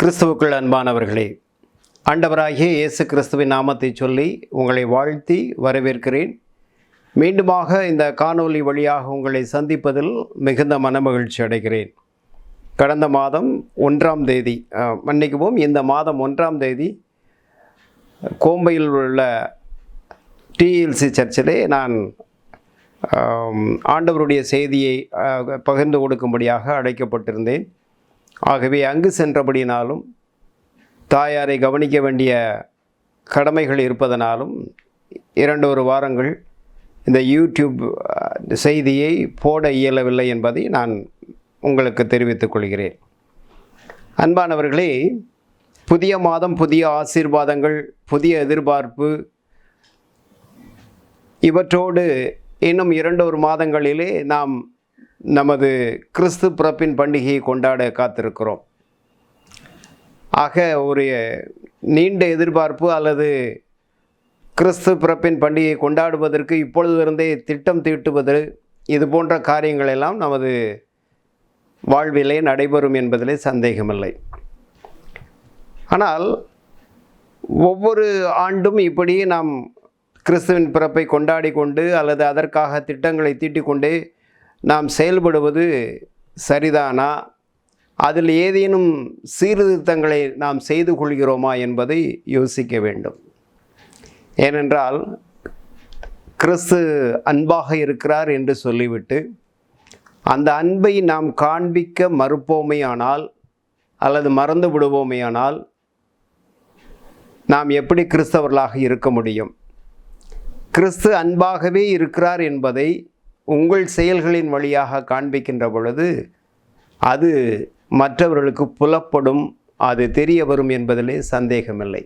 கிறிஸ்துவுக்குள் அன்பானவர்களே ஆண்டவராகிய இயேசு கிறிஸ்துவின் நாமத்தை சொல்லி உங்களை வாழ்த்தி வரவேற்கிறேன். மீண்டுமாக இந்த காணொலி வழியாக உங்களை சந்திப்பதில் மிகுந்த மனமகிழ்ச்சி அடைகிறேன். கடந்த மாதம் ஒன்றாம் தேதி மன்னிக்கவும் இந்த மாதம் ஒன்றாம் தேதி கோம்பையில் உள்ள டிஎல்சி சர்ச்சிலே நான் ஆண்டவருடைய செய்தியை பகிர்ந்து கொடுக்கும்படியாக அழைக்கப்பட்டிருந்தேன். ஆகவே அங்கு சென்றபடினாலும் தாயாரை கவனிக்க வேண்டிய கடமைகள் இருப்பதனாலும் இரண்டு ஒரு வாரங்கள் இந்த யூடியூப் செய்தியை போட இயலவில்லை என்பதை நான் உங்களுக்கு தெரிவித்துக் கொள்கிறேன். அன்பானவர்களே புதிய மாதம் புதிய ஆசீர்வாதங்கள் புதிய எதிர்பார்ப்பு இவற்றோடு இன்னும் இரண்டு ஒரு மாதங்களிலே நாம் நமது கிறிஸ்து பிறப்பின் பண்டிகையை கொண்டாட காத்திருக்கிறோம். ஆக ஒரு நீண்ட எதிர்பார்ப்பு அல்லது கிறிஸ்து பிறப்பின் பண்டிகையை கொண்டாடுவதற்கு இப்பொழுதிருந்தே திட்டம் தீட்டுவது இது போன்ற காரியங்கள் எல்லாம் நமது வாழ்விலே நடைபெறும் என்பதிலே சந்தேகமில்லை. ஆனால் ஒவ்வொரு ஆண்டும் இப்படி நாம் கிறிஸ்துவின் பிறப்பை கொண்டாடி கொண்டு அல்லது அதற்காக திட்டங்களை தீட்டிக்கொண்டே நாம் செயல்படுவது சரிதானா? அதில் ஏதேனும் சீர்திருத்தங்களை நாம் செய்து கொள்கிறோமா என்பதை யோசிக்க வேண்டும். ஏனென்றால் கிறிஸ்து அன்பாக இருக்கிறார் என்று சொல்லிவிட்டு அந்த அன்பை நாம் காண்பிக்க மறுப்போமையானால் அல்லது மறந்து விடுவோமையானால் நாம் எப்படி கிறிஸ்தவர்களாக இருக்க முடியும்? கிறிஸ்து அன்பாகவே இருக்கிறார் என்பதை உங்கள் செயல்களின் வழியாக காண்பிக்கின்ற பொழுது அது மற்றவர்களுக்கு புலப்படும் அது தெரிய வரும் என்பதிலே சந்தேகமில்லை.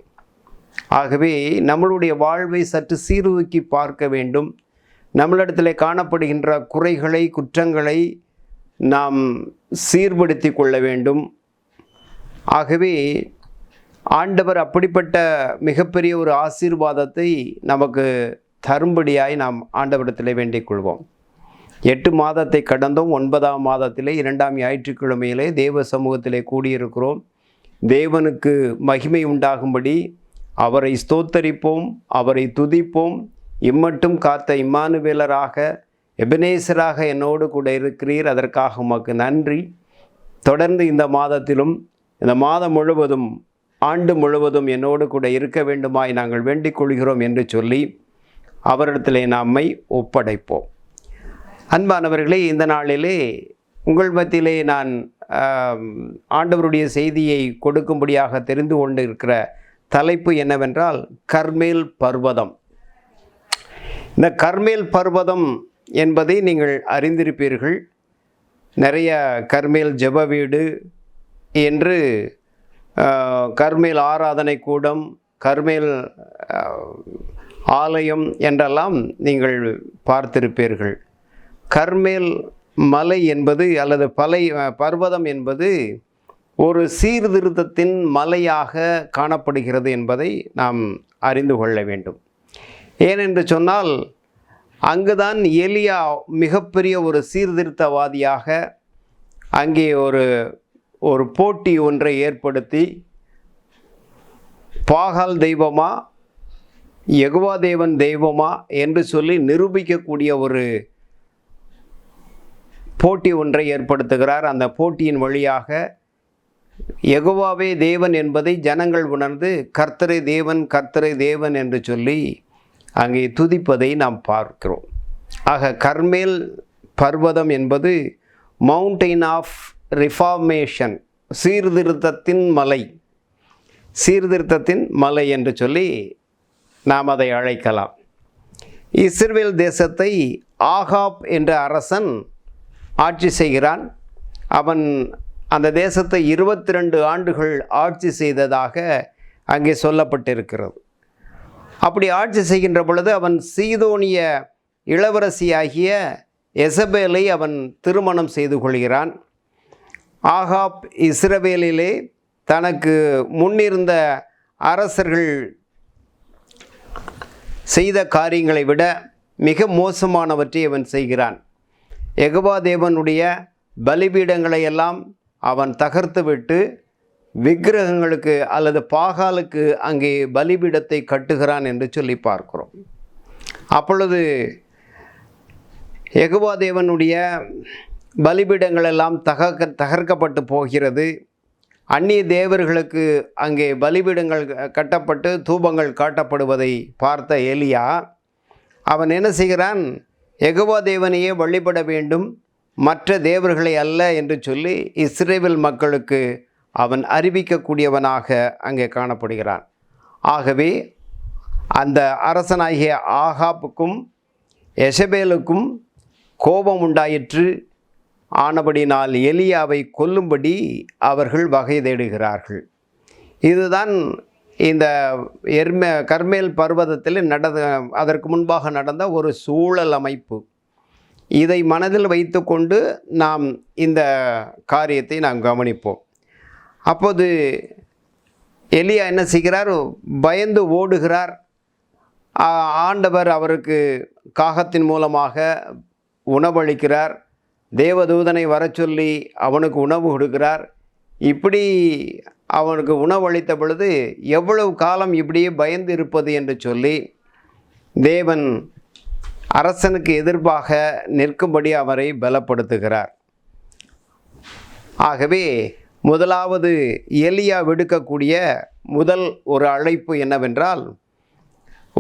ஆகவே நம்மளுடைய வாழ்வை சற்று சீர்தூக்கி பார்க்க வேண்டும். நம்மளிடத்தில் காணப்படுகின்ற குறைகளை குற்றங்களை நாம் சீர்படுத்தி கொள்ள வேண்டும். ஆகவே ஆண்டவர் அப்படிப்பட்ட மிகப்பெரிய ஒரு ஆசீர்வாதத்தை நமக்கு தரும்படியாய் நாம் ஆண்டவரிடத்தில் வேண்டிக் கொள்வோம். எட்டு மாதத்தை கடந்தும் ஒன்பதாம் மாதத்திலே இரண்டாம் ஞாயிற்றுக்கிழமையிலே தேவ சமூகத்திலே கூடியிருக்கிறோம். தேவனுக்கு மகிமை உண்டாகும்படி அவரை ஸ்தோத்தரிப்போம் அவரை துதிப்போம். இம்மட்டும் காத்த இம்மானுவேலராக எபனேசராக என்னோடு கூட இருக்கிறீர். அதற்காக உமக்கு நன்றி. தொடர்ந்து இந்த மாதத்திலும் இந்த மாதம் முழுவதும் ஆண்டு முழுவதும் என்னோடு கூட இருக்க வேண்டுமாய் நாங்கள் வேண்டிக் கொள்கிறோம் என்று சொல்லி அவரிடத்திலே நம்மை ஒப்படைப்போம். அன்பானவர்களே இந்த நாளிலே உங்கள் மத்தியிலே நான் ஆண்டவருடைய செய்தியை கொடுக்கும்படியாக தெரிந்து கொண்டு இருக்கிற தலைப்பு என்னவென்றால் கர்மேல் பர்வதம். இந்த கர்மேல் பர்வதம் என்பதை நீங்கள் அறிந்திருப்பீர்கள். நிறைய கர்மேல் ஜப வீடு என்று கர்மேல் ஆராதனை கூடம் கர்மேல் ஆலயம் என்றெல்லாம் நீங்கள் பார்த்திருப்பீர்கள். கர்மேல் மலை என்பது அல்லது பலை பர்வதம் என்பது ஒரு சீர்திருத்தத்தின் மலையாக காணப்படுகிறது என்பதை நாம் அறிந்து கொள்ள வேண்டும். ஏனென்று சொன்னால் அங்குதான் எலியா மிகப்பெரிய ஒரு சீர்திருத்தவாதியாக அங்கே ஒரு ஒரு போட்டி ஒன்றை ஏற்படுத்தி பாகால் தெய்வமா எகுவா தேவன் தெய்வமா என்று சொல்லி நிரூபிக்கக்கூடிய ஒரு போட்டி ஒன்றை ஏற்படுத்துகிறார். அந்த போட்டியின் வழியாக எகுவாவே தேவன் என்பதை ஜனங்கள் உணர்ந்து கர்த்தரை தேவன் கர்த்தரை தேவன் என்று சொல்லி அங்கே துதிப்பதை நாம் பார்க்கிறோம். ஆக கர்மேல் பர்வதம் என்பது மவுண்டெயின் ஆஃப் ரிஃபார்மேஷன் சீர்திருத்தத்தின் மலை. சீர்திருத்தத்தின் மலை என்று சொல்லி நாம் அதை அழைக்கலாம். இஸ்ரேல் தேசத்தை ஆகாப் என்ற அரசன் ஆட்சி செய்கிறான். அவன் அந்த தேசத்தை இருபத்தி ரெண்டு ஆண்டுகள் ஆட்சி செய்ததாக அங்கே சொல்லப்பட்டிருக்கிறது. அப்படி ஆட்சி செய்கின்ற பொழுது அவன் சீதோனிய இளவரசியாகிய எசபேலை அவன் திருமணம் செய்து கொள்கிறான். ஆகாப் இஸ்ரவேலிலே தனக்கு முன்னிருந்த அரசர்கள் செய்த காரியங்களை விட மிக மோசமானவற்றை அவன் செய்கிறான். எகுபா தேவனுடைய பலிபீடங்களை எல்லாம் அவன் தகர்த்துவிட்டு விக்கிரகங்களுக்கு அல்லது பாகாலுக்கு அங்கே பலிபீடத்தை கட்டுகிறான் என்று சொல்லி பார்க்கிறோம். அப்பொழுது எகுபா தேவனுடைய பலிபீடங்கள் எல்லாம் தகர்க்க தகர்க்கப்பட்டு போகிறது. அந்நிய தேவர்களுக்கு அங்கே பலிபீடங்கள் கட்டப்பட்டு தூபங்கள் காட்டப்படுவதை பார்த்த எலியா அவன் என்ன செய்கிறான்? எகுவா தேவனையே வழிபட வேண்டும். மற்ற தேவர்களை அல்ல என்று சொல்லி இஸ்ரேல் மக்களுக்கு அவன் அறிவிக்கக்கூடியவனாக அங்கே காணப்படுகிறான். ஆகவே அந்த அரசனாகிய ஆகாப்புக்கும் எசபேலுக்கும் கோபம் உண்டாயிற்று. ஆனபடினால் எலியாவை கொல்லும்படி அவர்கள் வகை தேடுகிறார்கள். இதுதான் இந்த எர்ம கர்மேல் பர்வதத்தில் நடந்த அதற்கு முன்பாக நடந்த ஒரு சூழல் அமைப்பு. இதை மனதில் வைத்துக்கொண்டு நாம் இந்த காரியத்தை நாம் கவனிப்போம். அப்போது எலியா என்ன செய்கிறார்? பயந்து ஓடுகிறார். ஆண்டவர் அவருக்கு காகத்தின் மூலமாக உணவளிக்கிறார். தேவதூதனை வரச் சொல்லி அவனுக்கு உணவு கொடுக்கிறார். இப்படி அவனுக்கு உணவளித்த பொழுது எவ்வளவு காலம் இப்படியே பயந்து இருப்பது என்று சொல்லி தேவன் அரசனுக்கு எதிர்ப்பாக நிற்கும்படி அவரை பலப்படுத்துகிறார். ஆகவே முதலாவது எலியா விடுக்கக்கூடிய முதல் ஒரு அழைப்பு என்னவென்றால்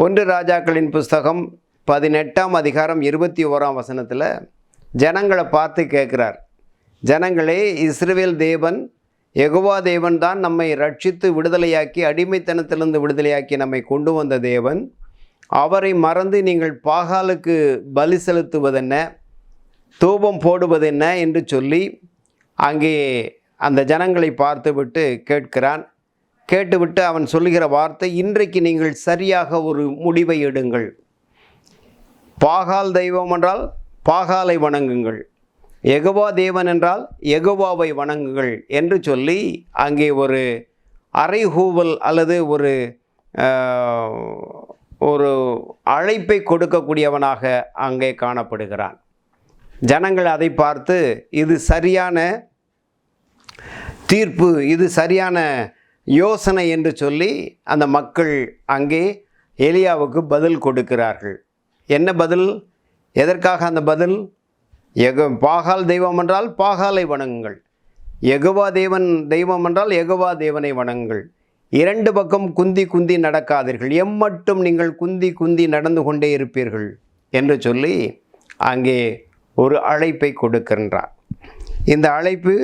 ஒன்று ராஜாக்களின் புஸ்தகம் பதினெட்டாம் அதிகாரம் இருபத்தி ஓராம் வசனத்தில் ஜனங்களை பார்த்து கேட்குறார். ஜனங்களே இஸ்ரேல் தேவன் யெகோவா தேவன் தான் நம்மை ரட்சித்து விடுதலையாக்கி அடிமைத்தனத்திலிருந்து விடுதலையாக்கி நம்மை கொண்டு வந்த தேவன். அவரை மறந்து நீங்கள் பாகாலுக்கு பலி செலுத்துவதென்ன தூபம் போடுவதென்ன என்று சொல்லி அங்கே அந்த ஜனங்களை பார்த்துவிட்டு கேட்கிறான். கேட்டுவிட்டு அவன் சொல்லுகிற வார்த்தை இன்றைக்கு நீங்கள் சரியாக ஒரு முடிவை எடுங்கள். பாகால் தெய்வம் என்றால் பாகாலை வணங்குங்கள். எகவா தேவன் என்றால் எகவாவை வணங்குங்கள் என்று சொல்லி அங்கே ஒரு அறைகூவல் அல்லது ஒரு ஒரு அழைப்பை கொடுக்கக்கூடியவனாக அங்கே காணப்படுகிறான். ஜனங்கள் அதை பார்த்து இது சரியான தீர்ப்பு இது சரியான யோசனை என்று சொல்லி அந்த மக்கள் அங்கே எலியாவுக்கு பதில் கொடுக்கிறார்கள். என்ன பதில்? எதற்காக அந்த பதில்? எக பாகால் தெய்வம் என்றால் பாகாலை வணங்குங்கள். எகுவா தேவன் தெய்வம் என்றால் எகுவா தேவனை வணங்குங்கள். இரண்டு பக்கம் குந்தி குந்தி நடக்காதீர்கள். எம்மட்டும் நீங்கள் குந்தி குந்தி நடந்து கொண்டே இருப்பீர்கள் என்று சொல்லி அங்கே ஒரு அழைப்பை கொடுக்கின்றார். இந்த அழைப்பு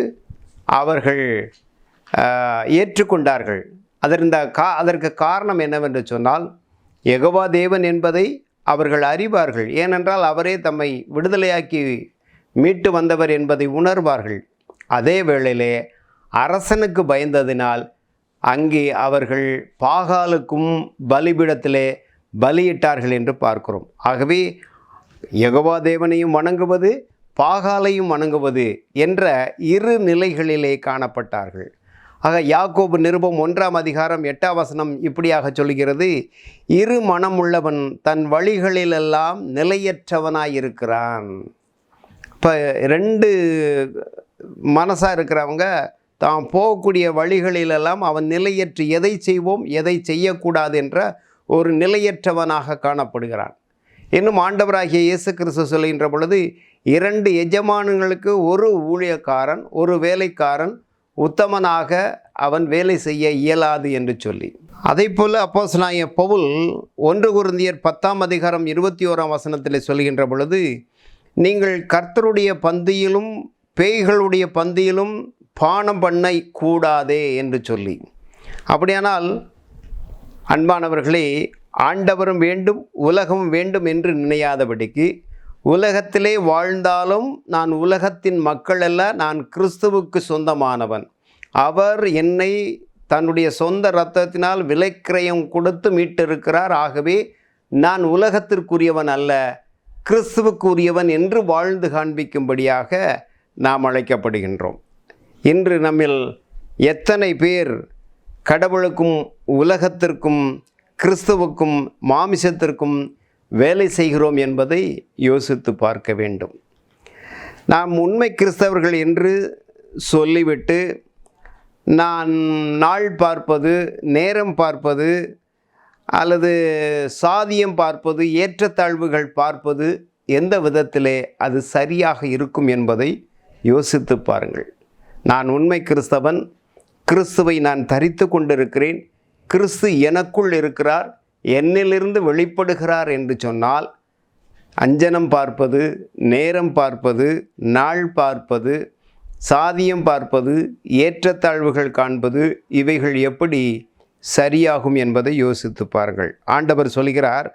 அவர்கள் ஏற்றுக்கொண்டார்கள். அதற்கு கா அதற்கு காரணம் என்னவென்று சொன்னால் எகவா தேவன் என்பதை அவர்கள் அறிவார்கள். ஏனென்றால் அவரே தம்மை விடுதலையாக்கி மீட்டு வந்தவர் என்பதை உணர்வார்கள். அதே வேளையிலே அரசனுக்கு பயந்ததினால் அங்கே அவர்கள் பாகாலுக்கும் பலிபீடத்திலே பலியிட்டார்கள் என்று பார்க்கிறோம். ஆகவே யகவா தேவனையும் வணங்குவது பாகாலையும் வணங்குவது என்ற இரு நிலைகளிலே காணப்பட்டார்கள். ஆக யாக்கோபு நிருபம் ஒன்றாம் அதிகாரம் எட்டாம் வசனம் இப்படியாக சொல்கிறது இரு மனமுள்ளவன் தன் வழிகளிலெல்லாம் நிலையற்றவனாயிருக்கிறான். இப்போ ரெண்டு மனசாக இருக்கிறவங்க தான் போகக்கூடிய வழிகளிலெல்லாம் அவன் நிலையற்று எதை செய்வோம் எதை செய்யக்கூடாது என்ற ஒரு நிலையற்றவனாக காணப்படுகிறான். இன்னும் ஆண்டவராகிய இயேசு கிறிஸ்து சொல்கின்ற பொழுது இரண்டு எஜமானங்களுக்கு ஒரு ஊழியக்காரன் ஒரு வேலைக்காரன் உத்தமனாக அவன் வேலை செய்ய இயலாது என்று சொல்லி. அதே போல் அப்போஸ்தலனாகிய பவுல் ஒன்று குருந்தியர் பத்தாம் அதிகாரம் இருபத்தி ஓராம் வசனத்தில் சொல்கின்ற பொழுது நீங்கள் கர்த்தருடைய பந்தியிலும் பேய்களுடைய பந்தியிலும் பானம் பண்ண கூடாதே என்று சொல்லி. அப்படியானால் அன்பானவர்களே ஆண்டவரும் வேண்டும் உலகம் வேண்டும் என்று நினையாதபடிக்கு உலகத்திலே வாழ்ந்தாலும் நான் உலகத்தின் மக்கள் அல்ல நான் கிறிஸ்துவுக்கு சொந்தமானவன். அவர் என்னை தன்னுடைய சொந்த இரத்தத்தினால் விலைக்கிரயம் கொடுத்து மீட்டிருக்கிறார். ஆகவே நான் உலகத்திற்குரியவன் அல்ல. கிறிஸ்துவுக்குரியவன் என்று வாழ்ந்து காண்பிக்கும்படியாக நாம் அழைக்கப்படுகின்றோம். இன்று நம்மில் எத்தனை பேர் கடவுளுக்கும் உலகத்திற்கும் கிறிஸ்துவுக்கும் மாமிசத்திற்கும் வேலை செய்கிறோம் என்பதை யோசித்து பார்க்க வேண்டும். நாம் உண்மை கிறிஸ்தவர்கள் என்று சொல்லிவிட்டு நான் நாள் பார்ப்பது நேரம் பார்ப்பது அல்லது சாதியம் பார்ப்பது ஏற்றத்தாழ்வுகள் பார்ப்பது எந்த விதத்திலே அது சரியாக இருக்கும் என்பதை யோசித்து பாருங்கள். நான் உண்மை கிறிஸ்தவன் கிறிஸ்துவை நான் தரித்து கொண்டிருக்கிறேன் கிறிஸ்து எனக்குள் இருக்கிறார் என்னிலிருந்து வெளிப்படுகிறார் என்று சொன்னால் அஞ்சனம் பார்ப்பது நேரம் பார்ப்பது நாள் பார்ப்பது சாதியம் பார்ப்பது ஏற்றத்தாழ்வுகள் காண்பது இவைகள் எப்படி சரியாகும் என்பதை யோசித்து பாருங்கள் ஆண்டவர் சொல்கிறார்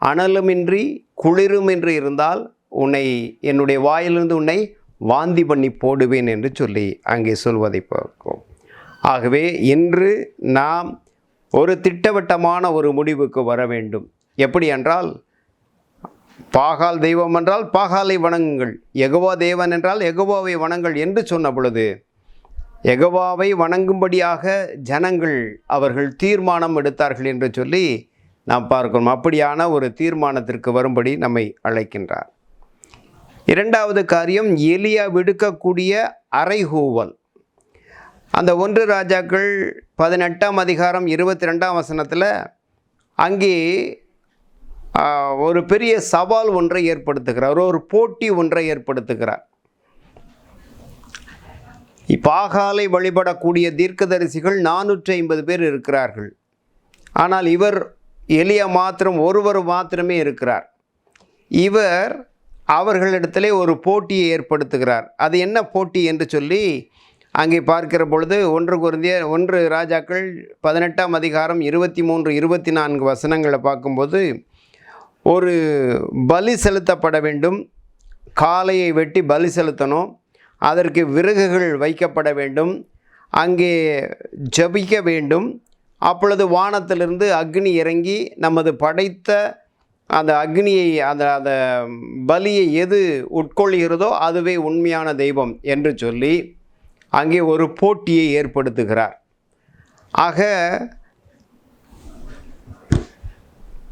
அனலுமின்றி குளிருமின்றி இருந்தால் உன்னை என்னுடைய வாயிலிருந்து உன்னை வாந்தி பண்ணி போடுவேன் என்று சொல்லி அங்கே சொல்வதை பார்க்கும் ஆகவே இன்று நாம் ஒரு திட்டவட்டமான ஒரு முடிவுக்கு வர வேண்டும். எப்படி என்றால் பாகால் தெய்வம் என்றால் பாகாலை வணங்குங்கள். எகவா தேவன் என்றால் எகவாவை வணங்கள் என்று சொன்ன பொழுது எகவாவை வணங்கும்படியாக ஜனங்கள் அவர்கள் தீர்மானம் எடுத்தார்கள் என்று சொல்லி நாம் பார்க்கிறோம். அப்படியான ஒரு தீர்மானத்திற்கு வரும்படி நம்மை அழைக்கின்றார். இரண்டாவது காரியம் எலியா விடுக்கக்கூடிய அறைகூவல். அந்த ஒன்று ராஜாக்கள் பதினெட்டாம் அதிகாரம் இருபத்தி ரெண்டாம் வசனத்தில் அங்கே ஒரு பெரிய சவால் ஒன்றை ஏற்படுத்துகிறார். ஒரு போட்டி ஒன்றை ஏற்படுத்துகிறார். பாகாலை வழிபடக்கூடிய தீர்க்கதரிசிகள் நானூற்றி ஐம்பது பேர் இருக்கிறார்கள். ஆனால் இவர் எளிய மாத்திரம் ஒருவர் மாத்திரமே இருக்கிறார். இவர் அவர்களிடத்திலே ஒரு போட்டியை ஏற்படுத்துகிறார். அது என்ன போட்டி என்று சொல்லி அங்கே பார்க்கிற பொழுது ஒன்று குருந்திய ஒன்று ராஜாக்கள் பதினெட்டாம் அதிகாரம் இருபத்தி மூன்று இருபத்தி நான்கு வசனங்களை பார்க்கும்போது ஒரு பலி செலுத்தப்பட வேண்டும். காளையை வெட்டி பலி செலுத்தணும். அதற்கு விறகுகள் வைக்கப்பட வேண்டும். அங்கே ஜபிக்க வேண்டும். அப்பொழுது வானத்திலிருந்து அக்னி இறங்கி நமது படைத்த அந்த அக்னியை அந்த அந்த பலியை எது உட்கொள்கிறதோ அதுவே உண்மையான தெய்வம் என்று சொல்லி அங்கே ஒரு போட்டியை ஏற்படுத்துகிறார். ஆக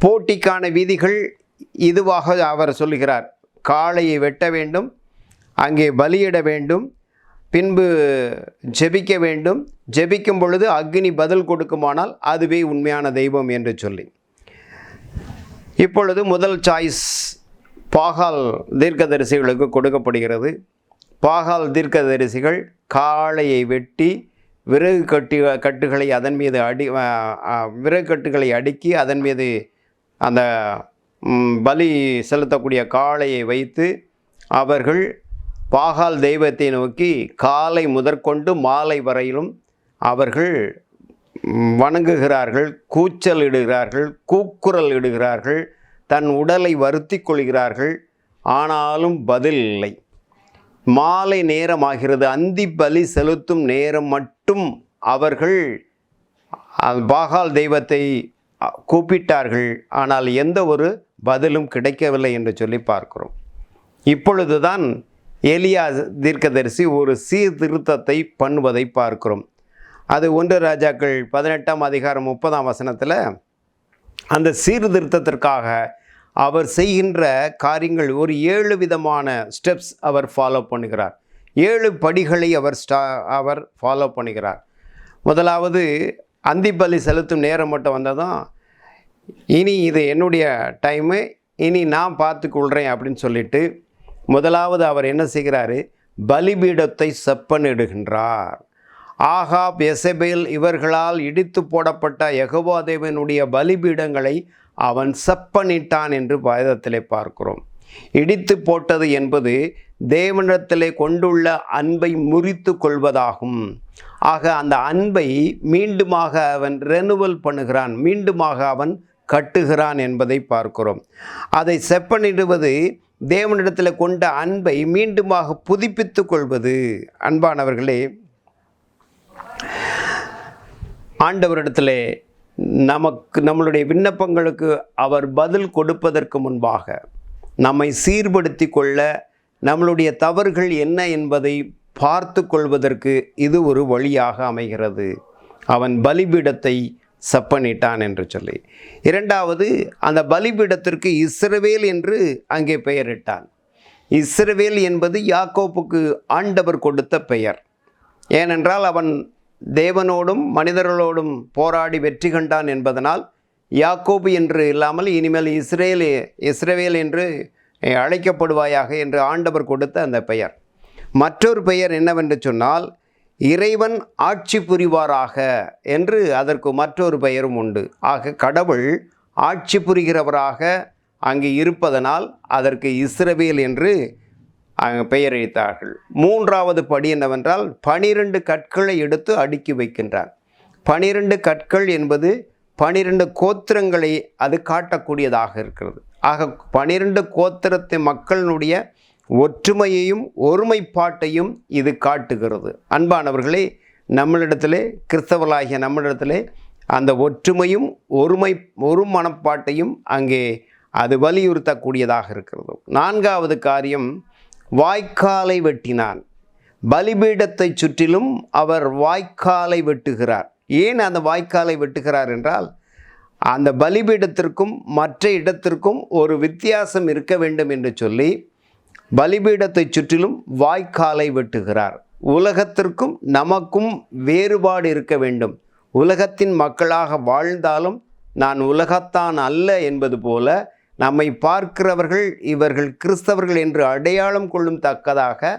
போட்டிக்கான விதிகள் இதுவாக அவர் சொல்லுகிறார். காளையை வெட்ட வேண்டும் அங்கே பலியிட வேண்டும் பின்பு ஜெபிக்க வேண்டும். ஜெபிக்கும் பொழுது அக்னி பதில் கொடுக்குமானால் அதுவே உண்மையான தெய்வம் என்று சொல்லி. இப்பொழுது முதல் சாய்ஸ் பாகால் தீர்க்கதரிசிகளுக்கு கொடுக்கப்படுகிறது. பாகால் தீர்க்கதரிசிகள் காளையை வெட்டி விறகு கட்டி கட்டுகளை அதன் மீது அடி விறகு கட்டுகளை அடுக்கி அதன் மீது அந்த பலி செலுத்தக்கூடிய காளையை வைத்து அவர்கள் பாகால் தெய்வத்தை நோக்கி காலை முதற்கொண்டு மாலை வரையிலும் அவர்கள் வணங்குகிறார்கள் கூச்சல் இடுகிறார்கள் கூக்குரல் இடுகிறார்கள் தன் உடலை வருத்தி கொள்கிறார்கள் ஆனாலும் பதில் இல்லை. மாலை நேரமாகிறது அந்தி பலி செலுத்தும் நேரம் மட்டும் அவர்கள் பாகால் தெய்வத்தை கூப்பிட்டார்கள் ஆனால் எந்த ஒரு பதிலும் கிடைக்கவில்லை என்று சொல்லி பார்க்கிறோம். இப்பொழுதுதான் எலியா தீர்க்கதரிசி ஒரு சீர்திருத்தத்தை பண்ணுவதை பார்க்கிறோம். அது ஒன்று ராஜாக்கள் பதினெட்டாம் அதிகாரம் முப்பதாம் வசனத்தில் அந்த சீர்திருத்தத்திற்காக அவர் செய்கின்ற காரியங்கள் ஒரு ஏழு விதமான ஸ்டெப்ஸ் அவர் ஃபாலோ பண்ணுகிறார். ஏழு படிகளை அவர் ஸ்டா அவர் ஃபாலோ பண்ணுகிறார். முதலாவது அந்திப்பலி செலுத்தும் நேரம் மட்டும் வந்ததும் இனி இது என்னுடைய டைமு இனி நான் பார்த்துக்கொள்கிறேன் அப்படின்னு சொல்லிட்டு முதலாவது அவர் என்ன செய்கிறாரு? பலிபீடத்தை செப்பனிடுகின்றார். ஆகாப் எசபேல் இவர்களால் இடித்து போடப்பட்ட யகுவாதேவனுடைய பலிபீடங்களை அவன் செப்பனிட்டான் என்று வேதத்திலே பார்க்கிறோம். இடித்து போட்டது என்பது தேவனிடத்திலே கொண்டுள்ள அன்பை முறித்து கொள்வதாகும். ஆக அந்த அன்பை மீண்டுமாக அவன் ரெனுவல் பண்ணுகிறான் மீண்டுமாக அவன் கட்டுகிறான் என்பதை பார்க்கிறோம். அதை செப்பனிடுவது தேவனிடத்தில் கொண்ட அன்பை மீண்டுமாக புதுப்பித்து கொள்வது. அன்பானவர்களே ஆண்டவரிடத்தில் நமக்கு நம்மளுடைய விண்ணப்பங்களுக்கு அவர் பதில் கொடுப்பதற்கு முன்பாக நம்மை சீர்படுத்தி கொள்ள நம்மளுடைய தவறுகள் என்ன என்பதை பார்த்து கொள்வதற்கு இது ஒரு வழியாக அமைகிறது. அவன் பலிபீடத்தை செப்பனிட்டான் என்று சொல்லி. இரண்டாவது அந்த பலிபீடத்திற்கு இஸ்ரவேல் என்று அங்கே பெயரிட்டான். இஸ்ரவேல் என்பது யாக்கோப்புக்கு ஆண்டவர் கொடுத்த பெயர். ஏனென்றால் அவன் தேவனோடும் மனிதர்களோடும் போராடி வெற்றி கண்டான் என்பதனால் யாக்கோபு என்று இல்லாமல் இனிமேல் இஸ்ரேல் இஸ்ரவேல் என்று அழைக்கப்படுவாயாக என்று ஆண்டவர் கொடுத்த அந்த பெயர். மற்றொரு பெயர் என்னவென்று சொன்னால் இறைவன் ஆட்சி புரிவாராக என்று அதற்கு மற்றொரு பெயரும் உண்டு. ஆக கடவுள் ஆட்சி புரிகிறவராக அங்கே இருப்பதனால் அதற்கு இஸ்ரவேல் என்று பெயரளித்தார்கள். மூன்றாவது படி என்னவென்றால் பனிரெண்டு கற்களை எடுத்து அடுக்கி வைக்கின்றார். பனிரெண்டு கற்கள் என்பது பனிரெண்டு கோத்திரங்களை அது காட்டக்கூடியதாக இருக்கிறது. ஆக பனிரெண்டு கோத்திரத்தை மக்களினுடைய ஒற்றுமையையும் ஒருமைப்பாட்டையும் இது காட்டுகிறது. அன்பானவர்களே நம்மளிடத்திலே கிறிஸ்தவர்களாகிய நம்மளிடத்திலே அந்த ஒற்றுமையும் ஒருமை ஒரு மனப்பாட்டையும் அங்கே அது வலியுறுத்தக்கூடியதாக இருக்கிறது. நான்காவது காரியம் வாய்க்காலை வெட்டினான். பலிபீடத்தை சுற்றிலும் அவர் வாய்க்காலை வெட்டுகிறார். ஏன் அந்த வாய்க்காலை வெட்டுகிறார் என்றால் அந்த பலிபீடத்திற்கும் மற்ற இடத்திற்கும் ஒரு வித்தியாசம் இருக்க வேண்டும் என்று சொல்லி பலிபீடத்தை சுற்றிலும் வாய்க்காலை வெட்டுகிறார். உலகத்திற்கும் நமக்கும் வேறுபாடு இருக்க வேண்டும். உலகத்தின் மக்களாக வாழ்ந்தாலும் நான் உலகத்தான் அல்ல என்பது போல நம்மை பார்க்கிறவர்கள் இவர்கள் கிறிஸ்தவர்கள் என்று அடையாளம் கொள்ளும் தக்கதாக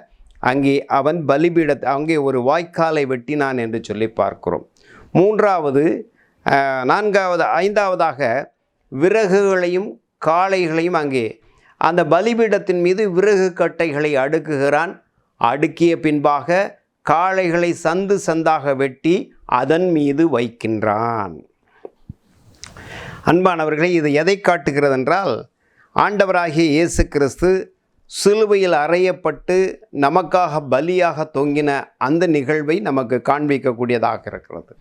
அங்கே அவன் பலிபீட அங்கே ஒரு வாய்க்காலை வெட்டினான் என்று சொல்லி பார்க்கிறோம். மூன்றாவது நான்காவது ஐந்தாவதாக விறகுகளையும் காளைகளையும் அங்கே அந்த பலிபீடத்தின் மீது விறகு கட்டைகளை அடுக்குகிறான். அடுக்கிய பின்பாக காளைகளை சந்து சந்தாக வெட்டி அதன் மீது வைக்கின்றான். அன்பானவர்களே இது எதை காட்டுகிறது என்றால் ஆண்டவராகிய இயேசு கிறிஸ்து சிலுவையில் அறையப்பட்டு நமக்காக பலியாக தொங்கின அந்த நிகழ்வை நமக்கு காண்பிக்கக்கூடியதாக இருக்கிறது.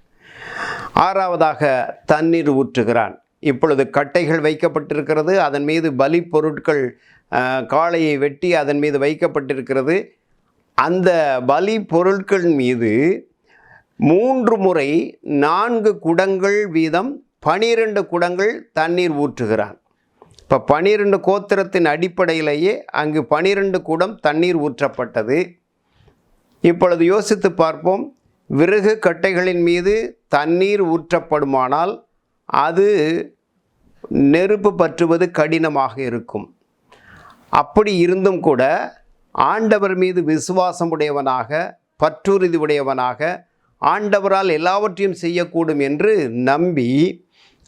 ஆறாவதாக தண்ணீர் ஊற்றுகிறான். இப்பொழுது கட்டைகள் வைக்கப்பட்டிருக்கிறது அதன் மீது பலி பொருட்கள் காளையை வெட்டி அதன் மீது வைக்கப்பட்டிருக்கிறது. அந்த பலி பொருட்கள் மீது மூன்று முறை நான்கு குடங்கள் வீதம் பனிரெண்டு குடங்கள் தண்ணீர் ஊற்றுகிறான். இப்போ பனிரெண்டு கோத்திரத்தின் அடிப்படையிலேயே அங்கு பனிரெண்டு குடம் தண்ணீர் ஊற்றப்பட்டது. இப்பொழுது யோசித்து பார்ப்போம் விறகு கட்டைகளின் மீது தண்ணீர் ஊற்றப்படுமானால் அது நெருப்பு பற்றுவது கடினமாக இருக்கும். அப்படி இருந்தும் கூட ஆண்டவர் மீது விசுவாசம் உடையவனாக பற்றுறுதி உடையவனாக ஆண்டவரால் எல்லாவற்றையும் செய்யக்கூடும் என்று நம்பி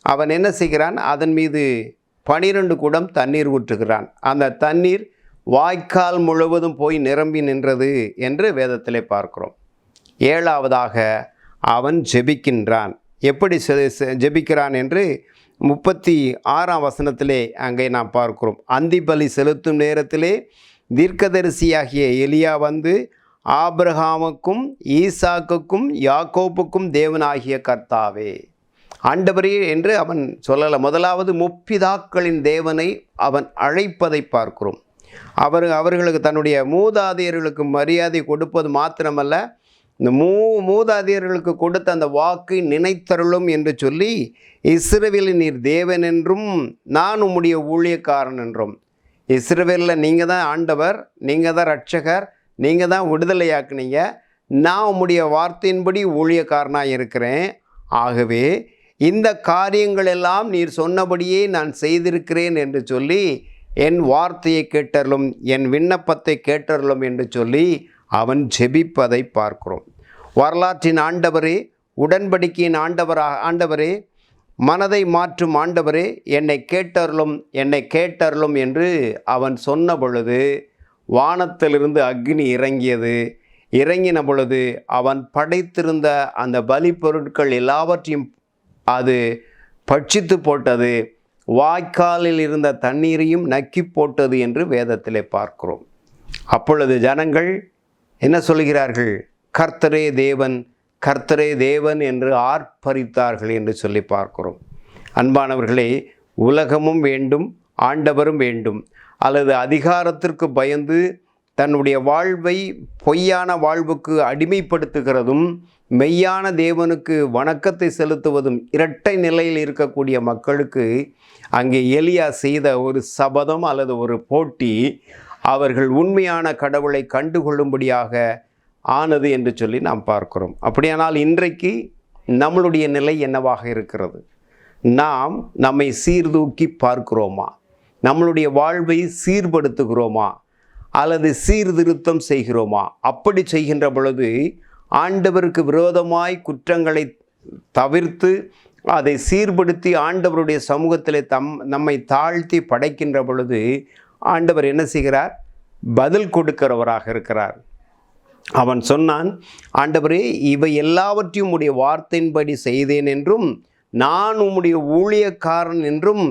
அவன் என்ன செய்கிறான்? அதன் மீது பனிரெண்டு குடம் தண்ணீர் ஊற்றுகிறான். அந்த தண்ணீர் வாய்க்கால் முழுவதும் போய் நிரம்பி நின்றது என்று வேதத்திலே பார்க்கிறோம். ஏழாவதாக அவன் ஜெபிக்கின்றான். எப்படி செ- ஜெபிக்கிறான் என்று முப்பத்தி ஆறாம் வசனத்திலே அங்கே நாம் பார்க்கிறோம். அந்தி பலி செலுத்தும் நேரத்திலே தீர்க்கதரிசியாகிய எலியா வந்து ஆபிரகாமுக்கும் ஈசாக்குக்கும் யாக்கோப்புக்கும் தேவனாகிய கர்த்தாவே. ஆண்டவரே என்று அவன் சொல்லலை. முதலாவது முப்பிதாக்களின் தேவனை அவன் அழைப்பதை பார்க்கிறோம். அவர் அவர்களுக்கு தன்னுடைய மூதாதையர்களுக்கு மரியாதை கொடுப்பது மாத்திரமல்ல இந்த மூ மூதாதையர்களுக்கு கொடுத்த அந்த வாக்கை நினைத்தருளும் என்று சொல்லி இஸ்ரவேலின் நீர் தேவன் என்றும் நான் உம்முடைய ஊழியக்காரன் என்றும். இஸ்ரவேலில் நீங்கள் தான் ஆண்டவர் நீங்கள் தான் ரட்சகர் நீங்கள் தான் விடுதலையாக்குனீங்க நான் உம்முடைய வார்த்தையின்படி ஊழியக்காரனாக இருக்கிறேன். ஆகவே இந்த காரியங்கள் எல்லாம் நீர் சொன்னபடியே நான் செய்திருக்கிறேன் என்று சொல்லி என் வார்த்தையை கேட்டருளும் என் விண்ணப்பத்தை கேட்டருளும் என்று சொல்லி அவன் ஜெபிப்பதை பார்க்கிறோம். வரலாற்றின் ஆண்டவரே உடன்படிக்கையின் ஆண்டவராக ஆண்டவரே மனதை மாற்றும் ஆண்டவரே என்னை கேட்டருளும் என்னை கேட்டருளும் என்று அவன் சொன்ன பொழுது வானத்திலிருந்து அக்னி இறங்கியது. இறங்கின பொழுது அவன் படைத்திருந்த அந்த பலி பொருட்கள் எல்லாவற்றையும் அது பட்சித்து போட்டது. வாய்க்காலில் இருந்த தண்ணீரையும் நக்கி போட்டது என்று வேதத்திலே பார்க்கிறோம். அப்பொழுது ஜனங்கள் என்ன சொல்கிறார்கள் கர்த்தரே தேவன் கர்த்தரே தேவன் என்று ஆர்ப்பரித்தார்கள் என்று சொல்லி பார்க்கிறோம். அன்பானவர்களே உலகமும் வேண்டும் ஆண்டவரும் வேண்டும். அல்லது அதிகாரத்திற்கு பயந்து தன்னுடைய வாழ்வை பொய்யான வாழ்வுக்கு அடிமைப்படுத்துகிறதும் மெய்யான தேவனுக்கு வணக்கத்தை செலுத்துவதும் இரட்டை நிலையில் இருக்கக்கூடிய மக்களுக்கு அங்கே எலியா செய்த ஒரு சபதம் அல்லது ஒரு போட்டி அவர்கள் உண்மையான கடவுளை கண்டுகொள்ளும்படியாக ஆனது என்று சொல்லி நாம் பார்க்கிறோம். அப்படியானால் இன்றைக்கு நம்மளுடைய நிலை என்னவாக இருக்கிறது? நாம் நம்மை சீர்தூக்கி பார்க்கிறோமா? நம்மளுடைய வாழ்வை சீர்படுத்துகிறோமா? அல்லது சீர்திருத்தம் செய்கிறோமா? அப்படி செய்கின்ற பொழுது ஆண்டவருக்கு விரோதமாய் குற்றங்களை தவிர்த்து அதை சீர்படுத்தி ஆண்டவருடைய சமூகத்தில் தம் நம்மை தாழ்த்தி படைக்கின்ற பொழுது ஆண்டவர் என்ன செய்கிறார்? பதில் கொடுக்கிறவராக இருக்கிறார். அவன் சொன்னான் ஆண்டவரே இவை எல்லாவற்றையும் உடைய வார்த்தையின்படி செய்தேன் என்றும் நான் உம்முடைய ஊழியக்காரன் என்றும்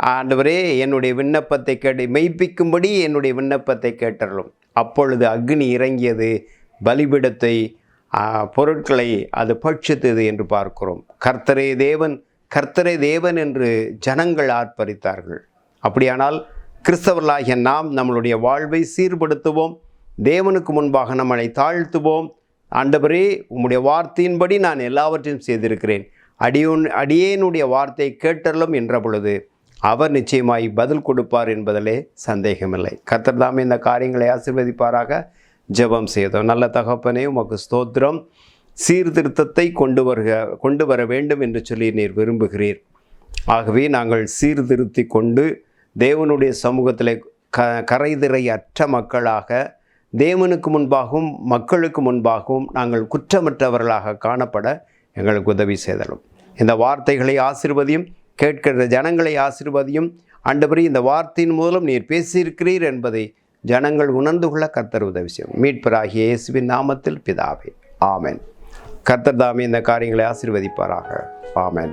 ஆண்டவரே என்னுடைய விண்ணப்பத்தை கேட்டு மெய்ப்பிக்கும்படி என்னுடைய விண்ணப்பத்தை கேட்டறலும் அப்பொழுது அக்னி இறங்கியது பலிபிடத்தை பொருட்களை அது பட்சித்தது என்று பார்க்கிறோம். கர்த்தரே தேவன் கர்த்தரே தேவன் என்று ஜனங்கள் ஆர்ப்பரித்தார்கள். அப்படியானால் கிறிஸ்தவர்களாகிய நாம் நம்மளுடைய வாழ்வை சீர்படுத்துவோம். தேவனுக்கு முன்பாக நம்மளை தாழ்த்துவோம். ஆண்டவரே உம்முடைய வார்த்தையின்படி நான் எல்லாவற்றையும் செய்திருக்கிறேன். அடியோன் அடியேனுடைய வார்த்தை கேட்டலும் என்ற பொழுது அவர் நிச்சயமாய் பதில் கொடுப்பார் என்பதிலே சந்தேகமில்லை. கர்த்தர் இந்த காரியங்களை ஆசீர்வதிப்பாராக. ஜெபம் செய்தோம். நல்ல தகப்பனே உமக்கு ஸ்தோத்திரம். சீர்திருத்தத்தை கொண்டு வருக கொண்டு வர வேண்டும் என்று சொல்லி நீர் விரும்புகிறீர். ஆகவே நாங்கள் சீர்திருத்தி கொண்டு தேவனுடைய சமூகத்தில் க கரைதிரை அற்ற மக்களாக தேவனுக்கு முன்பாகவும் மக்களுக்கு முன்பாகவும் நாங்கள் குற்றமற்றவர்களாக காணப்பட எங்களுக்கு உதவி செய்தலும். இந்த வார்த்தைகளை ஆசிர்வதியும் கேட்கிற ஜனங்களை ஆசிர்வதியும் அண்டபடி இந்த வார்த்தையின் மூலம் நீர் பேசியிருக்கிறீர் என்பதை ஜனங்கள் உணர்ந்து கொள்ள கர்த்தர் உதவி செய்யும். மீட்பராகிய இயேசுவின் நாமத்தில் பிதாவே. ஆமேன். கர்த்தர் தாமே இந்த காரியங்களை ஆசீர்வதிப்பாராக. ஆமேன்.